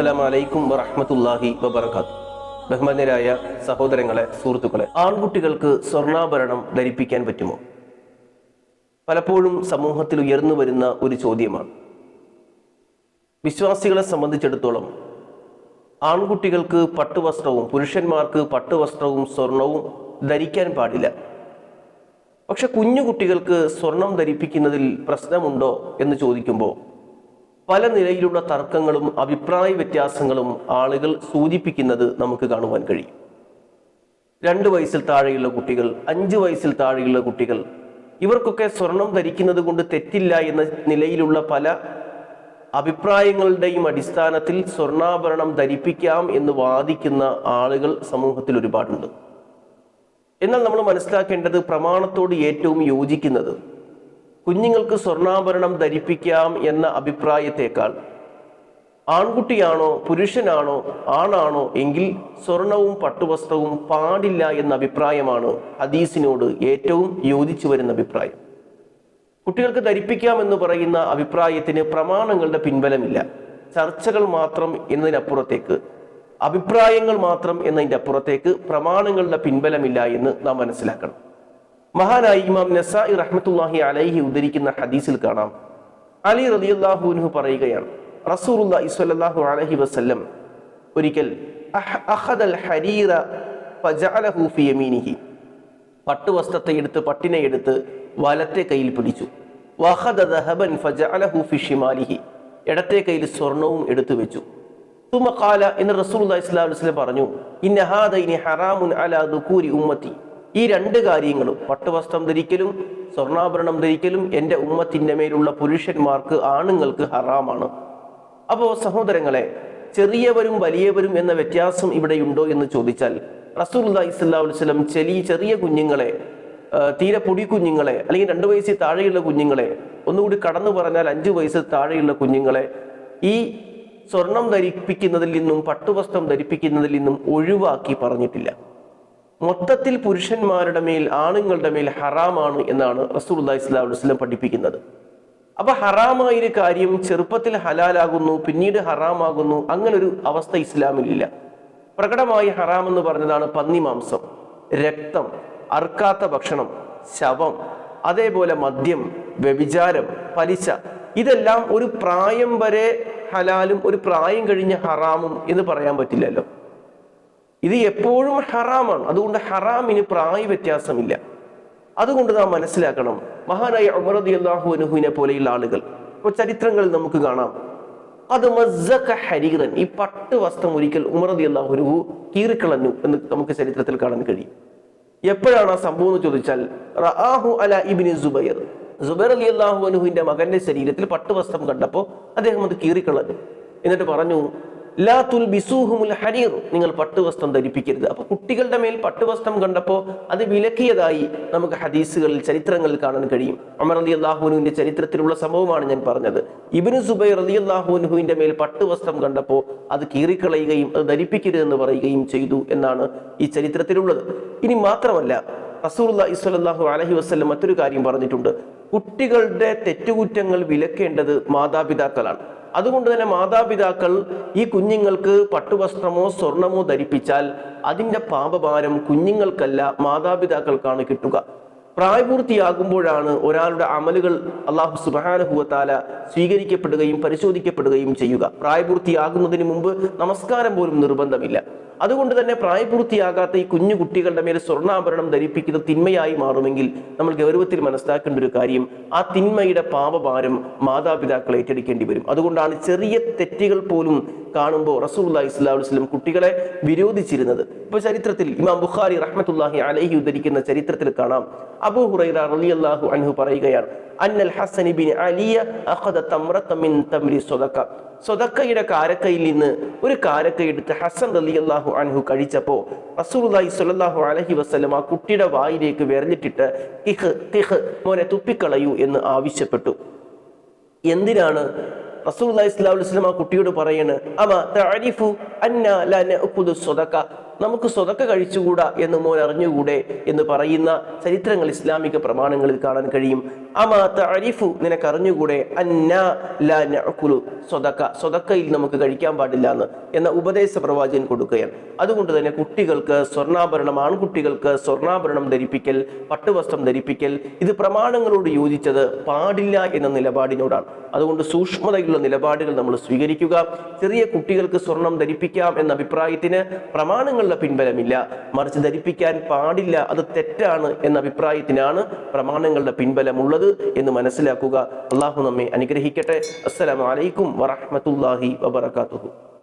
അസ്സലാമു അലൈക്കും വറഹ്മത്തുള്ളാഹി വബർക്കാത്തു ബഹുമാന്യരായ സഹോദരങ്ങളെ സുഹൃത്തുക്കളെ ആൺകുട്ടികൾക്ക് സ്വർണാഭരണം ധരിപ്പിക്കാൻ പറ്റുമോ? പലപ്പോഴും സമൂഹത്തിൽ ഉയർന്നു വരുന്ന ഒരു ചോദ്യമാണ്. വിശ്വാസികളെ സംബന്ധിച്ചിടത്തോളം ആൺകുട്ടികൾക്ക് പട്ടുവസ്ത്രവും പുരുഷന്മാർക്ക് പട്ടുവസ്ത്രവും സ്വർണവും ധരിക്കാൻ പാടില്ല. പക്ഷെ കുഞ്ഞു കുട്ടികൾക്ക് സ്വർണം ധരിപ്പിക്കുന്നതിൽ പ്രശ്നമുണ്ടോ എന്ന് ചോദിക്കുമ്പോൾ പല നിലയിലുള്ള തർക്കങ്ങളും അഭിപ്രായ വ്യത്യാസങ്ങളും ആളുകൾ സൂചിപ്പിക്കുന്നത് നമുക്ക് കാണുവാൻ കഴിയും. രണ്ട് വയസ്സിൽ താഴെയുള്ള കുട്ടികൾ അഞ്ച് വയസ്സിൽ താഴെയുള്ള കുട്ടികൾ ഇവർക്കൊക്കെ സ്വർണം ധരിക്കുന്നത് കൊണ്ട് തെറ്റില്ല എന്ന നിലയിലുള്ള പല അഭിപ്രായങ്ങളുടെയും അടിസ്ഥാനത്തിൽ സ്വർണാഭരണം ധരിപ്പിക്കാം എന്ന് വാദിക്കുന്ന ആളുകൾ സമൂഹത്തിൽ ഒരുപാടുണ്ട്. എന്നാൽ നമ്മൾ മനസ്സിലാക്കേണ്ടത് പ്രമാണത്തോട് ഏറ്റവും യോജിക്കുന്നത് കുഞ്ഞുങ്ങൾക്ക് സ്വർണാഭരണം ധരിപ്പിക്കാം എന്ന അഭിപ്രായത്തേക്കാൾ ആൺകുട്ടിയാണോ പുരുഷനാണോ ആണാണോ എങ്കിൽ സ്വർണവും പട്ടുവസ്ത്രവും പാടില്ല എന്ന അഭിപ്രായമാണ് ഹദീസിനോട് ഏറ്റവും യോജിച്ചു വരുന്ന അഭിപ്രായം. കുട്ടികൾക്ക് ധരിപ്പിക്കാമെന്ന് പറയുന്ന അഭിപ്രായത്തിന് പ്രമാണങ്ങളുടെ പിൻബലമില്ല. ചർച്ചകൾ മാത്രം എന്നതിനപ്പുറത്തേക്ക് അഭിപ്രായങ്ങൾ മാത്രം എന്നതിന്റെ അപ്പുറത്തേക്ക് പ്രമാണങ്ങളുടെ പിൻബലമില്ല എന്ന് നാം മനസ്സിലാക്കണം. മഹാനായി ഇമാം നസായി റഹ്മത്തുല്ലാഹി അലൈഹി ഉദ്ധരിക്കുന്ന ഹദീസിൽ കാണാം. അലി റളിയല്ലാഹുവിൻഹു പറയുകയാണ് റസൂലുള്ളാഹി സ്വല്ലല്ലാഹു അലൈഹി വസല്ലം ഒരിക്കൽ പട്ടുവസ്ത്രത്തെ എടുത്ത് പട്ടിനെ എടുത്ത് വലത്തെ കയ്യിൽ പിടിച്ചു. ഇടത്തെ കയ്യിൽ സ്വർണവും എടുത്തു വെച്ചു. തുമ ഖാല എന്ന് അലൈഹി വസല്ലം പറഞ്ഞു ഇന്ന ഹാദൈനി ഹറാമുൻ അലാ ദുകൂരി ഉമ്മത്തി. ഈ രണ്ട് കാര്യങ്ങളും പട്ടുവസ്ത്രം ധരിക്കലും സ്വർണാഭരണം ധരിക്കലും എന്റെ ഉമ്മത്തിന്റെ മേലുള്ള പുരുഷന്മാർക്ക് ആണുങ്ങൾക്ക് ഹറാമാണ്. അപ്പോൾ സഹോദരങ്ങളെ ചെറിയവരും വലിയവരും എന്ന വ്യത്യാസം ഇവിടെയുണ്ടോ എന്ന് ചോദിച്ചാൽ സ്വല്ലല്ലാഹു അലൈഹി വസല്ലം ചെറിയ ചെറിയ കുഞ്ഞുങ്ങളെ തീരെ പൊടി കുഞ്ഞുങ്ങളെ അല്ലെങ്കിൽ രണ്ട് വയസ്സിൽ താഴെയുള്ള കുഞ്ഞുങ്ങളെ ഒന്നുകൂടി കടന്നു പറഞ്ഞാൽ അഞ്ച് വയസ്സ് താഴെയുള്ള കുഞ്ഞുങ്ങളെ ഈ സ്വർണം ധരിപ്പിക്കുന്നതിൽ നിന്നും പട്ടുവസ്ത്രം ധരിപ്പിക്കുന്നതിൽ നിന്നും ഒഴിവാക്കി പറഞ്ഞിട്ടില്ല. മൊത്തത്തിൽ പുരുഷന്മാരുടെ മേൽ ആണുങ്ങളുടെ മേൽ ഹറാമാണ് എന്നാണ് റസൂലുള്ളാഹി ഇസ്ലാം വസല്ലം പഠിപ്പിക്കുന്നത്. അപ്പൊ ഹറാമായൊരു കാര്യം ചെറുപ്പത്തിൽ ഹലാലാകുന്നു പിന്നീട് ഹറാമാകുന്നു അങ്ങനെ ഒരു അവസ്ഥ ഇസ്ലാമിലില്ല. പ്രകടമായി ഹറാം എന്ന് പറഞ്ഞതാണ് പന്നിമാംസം രക്തം അർക്കാത്ത ഭക്ഷണം ശവം അതേപോലെ മദ്യം വ്യഭിചാരം പലിശ. ഇതെല്ലാം ഒരു പ്രായം വരെ ഹലാലും ഒരു പ്രായം കഴിഞ്ഞ ഹറാമും എന്ന് പറയാൻ പറ്റില്ലല്ലോ. ഇത് എപ്പോഴും ഹറാമാണ്. അതുകൊണ്ട് ഹറാമിന് പ്രായ വ്യത്യാസമില്ല. അതുകൊണ്ട് നാം മനസ്സിലാക്കണം മഹാനായ ഉമറദി അള്ളാഹു അനുഹുവിനെ പോലെയുള്ള ആളുകൾ. ഇപ്പോൾ ചരിത്രങ്ങളിൽ നമുക്ക് കാണാം. അത് മസ്സക്ക ഹരീറൻ ഈ പട്ട് വസ്ത്രം ഒരിക്കൽ ഉമറദി അള്ളാഹു അനുഹു കീറിക്കളഞ്ഞു എന്ന് നമുക്ക് ചരിത്രത്തിൽ കാണാൻ കഴിയും. എപ്പോഴാണ് ആ സംഭവം എന്ന് ചോദിച്ചാൽ റആഹു അല ഇബിന് സുബൈർ. സുബൈർ അലി അള്ളാഹു മകന്റെ ശരീരത്തിൽ പട്ടുവസ്ത്രം കണ്ടപ്പോൾ അദ്ദേഹം അത് കീറിക്കളഞ്ഞു. എന്നിട്ട് പറഞ്ഞു ലാ തുൽ ഹരീർ. നിങ്ങൾ പട്ടുവസ്ത്രം ധരിപ്പിക്കരുത്. അപ്പൊ കുട്ടികളുടെ മേൽ പട്ടുവസ്ത്രം കണ്ടപ്പോൾ അത് വിലക്കിയതായി നമുക്ക് ഹദീസുകളിൽ ചരിത്രങ്ങളിൽ കാണാൻ കഴിയും. അമർ അലി അള്ളാഹുനുവിന്റെ ചരിത്രത്തിലുള്ള സംഭവമാണ് ഞാൻ പറഞ്ഞത്. ഇബിനു സുബൈർ അലി അള്ളാഹുനുഹുവിന്റെ മേൽ പട്ടുവസ്ത്രം കണ്ടപ്പോൾ അത് കീറിക്കളയുകയും അത് ധരിപ്പിക്കരുതെന്ന് പറയുകയും ചെയ്തു എന്നാണ് ഈ ചരിത്രത്തിലുള്ളത്. ഇനി മാത്രമല്ല റസൂർല്ലാ ഇസ്വല്ലാഹു അലഹി വസ്ലം മറ്റൊരു കാര്യം പറഞ്ഞിട്ടുണ്ട്. കുട്ടികളുടെ തെറ്റുകുറ്റങ്ങൾ വിലക്കേണ്ടത് മാതാപിതാക്കളാണ്. അതുകൊണ്ട് തന്നെ മാതാപിതാക്കൾ ഈ കുഞ്ഞുങ്ങൾക്ക് പട്ടുവസ്ത്രമോ സ്വർണമോ ധരിപ്പിച്ചാൽ അതിന്റെ പാപഭാരം കുഞ്ഞുങ്ങൾക്കല്ല മാതാപിതാക്കൾക്കാണ് കിട്ടുക. പ്രായപൂർത്തിയാകുമ്പോഴാണ് ഒരാളുടെ അമലുകൾ അള്ളാഹു സുബാനഹുവത്താല സ്വീകരിക്കപ്പെടുകയും പരിശോധിക്കപ്പെടുകയും ചെയ്യുക. പ്രായപൂർത്തിയാകുന്നതിന് മുമ്പ് നമസ്കാരം പോലും നിർബന്ധമില്ല. അതുകൊണ്ട് തന്നെ പ്രായപൂർത്തിയാകാത്ത ഈ കുഞ്ഞു കുട്ടികളുടെ മേൽ സ്വർണാഭരണം ധരിപ്പിക്കുന്നത് തിന്മയായി മാറുമെങ്കിൽ നമ്മൾ ഗൗരവത്തിൽ മനസ്സിലാക്കേണ്ട ഒരു കാര്യം ആ തിന്മയുടെ പാപഭാരം മാതാപിതാക്കൾ ഏറ്റെടുക്കേണ്ടി വരും. അതുകൊണ്ടാണ് ചെറിയ തെറ്റുകൾ പോലും കാണുമ്പോൾ റസൂല്ലാ ഇസ്ലാ കുട്ടികളെ വിരോധിച്ചിരുന്നത്. ഇപ്പൊ ചരിത്രത്തിൽ ഇമാം ബുഖാരി റഹ്മത്തുല്ലാഹി അലഹി ഉദ്ധരിക്കുന്ന ചരിത്രത്തിൽ കാണാം. അബൂ ഹുറൈറ അള്ളാഹു അൻഹു പറയുകയാണ് അന്നൽ ഹസൻ ബിൻ അലിയ സ്വതക്കയുടെ കാരക്കയിൽ നിന്ന് ഒരു കാരക്ക എടുത്ത് ഹസൻ റളിയല്ലാഹു അൻഹു കഴിച്ചപ്പോൾ റസൂലുള്ളാഹി സ്വല്ലല്ലാഹു അലഹി വസ്ലം ആ കുട്ടിയുടെ വായിലേക്ക് വിരഞ്ഞിട്ടിട്ട് കിഹ് കിഹ് മോനെ തുപ്പിക്കളയൂ എന്ന് ആവശ്യപ്പെട്ടു. എന്തിനാണ് സ്വല്ലല്ലാഹു അലൈഹി വസല്ലം ആ കുട്ടിയോട് പറയാണ് അമ്മ അന്ന സ്വദക്ക? നമുക്ക് സ്വതക്ക കഴിച്ചുകൂടാ എന്ന് മോൻ അറിഞ്ഞുകൂടെ എന്ന് പറയുന്ന ചരിത്രങ്ങൾ ഇസ്ലാമിക പ്രമാണങ്ങളിൽ കാണാൻ കഴിയും. അമാ തരിഫു നിനക്ക് അറിഞ്ഞുകൂടെ? അന്നാ ലാ നഅകുലു. സ്വതക്ക സ്വതക്കയിൽ നമുക്ക് കഴിക്കാൻ പാടില്ല എന്ന്. എന്ന ഉപദേശ പ്രവാചകൻ കൊടുക്കുകയാണ്. അതുകൊണ്ട് തന്നെ കുട്ടികൾക്ക് സ്വർണാഭരണം ആൺകുട്ടികൾക്ക് സ്വർണാഭരണം ധരിപ്പിക്കൽ പട്ടുവസ്ത്രം ധരിപ്പിക്കൽ ഇത് പ്രമാണങ്ങളോട് യോജിച്ചത് പാടില്ല എന്ന നിലപാടിനോടാണ്. അതുകൊണ്ട് സൂക്ഷ്മതയുള്ള നിലപാടുകൾ നമ്മൾ സ്വീകരിക്കുക. ചെറിയ കുട്ടികൾക്ക് സ്വർണം ധരിപ്പിക്കാം എന്ന അഭിപ്രായത്തിന് പ്രമാണങ്ങളുടെ പിൻബലമില്ല. മറിച്ച് ധരിപ്പിക്കാൻ പാടില്ല അത് തെറ്റാണ് എന്ന അഭിപ്രായത്തിനാണ് പ്രമാണങ്ങളുടെ പിൻബലമുള്ളത് എന്ന് മനസ്സിലാക്കുക. അള്ളാഹു നമ്മെ അനുഗ്രഹിക്കട്ടെ. അസ്സലാമു അലൈക്കും വറഹ്മത്തുള്ളാഹി വബറകാതുഹു.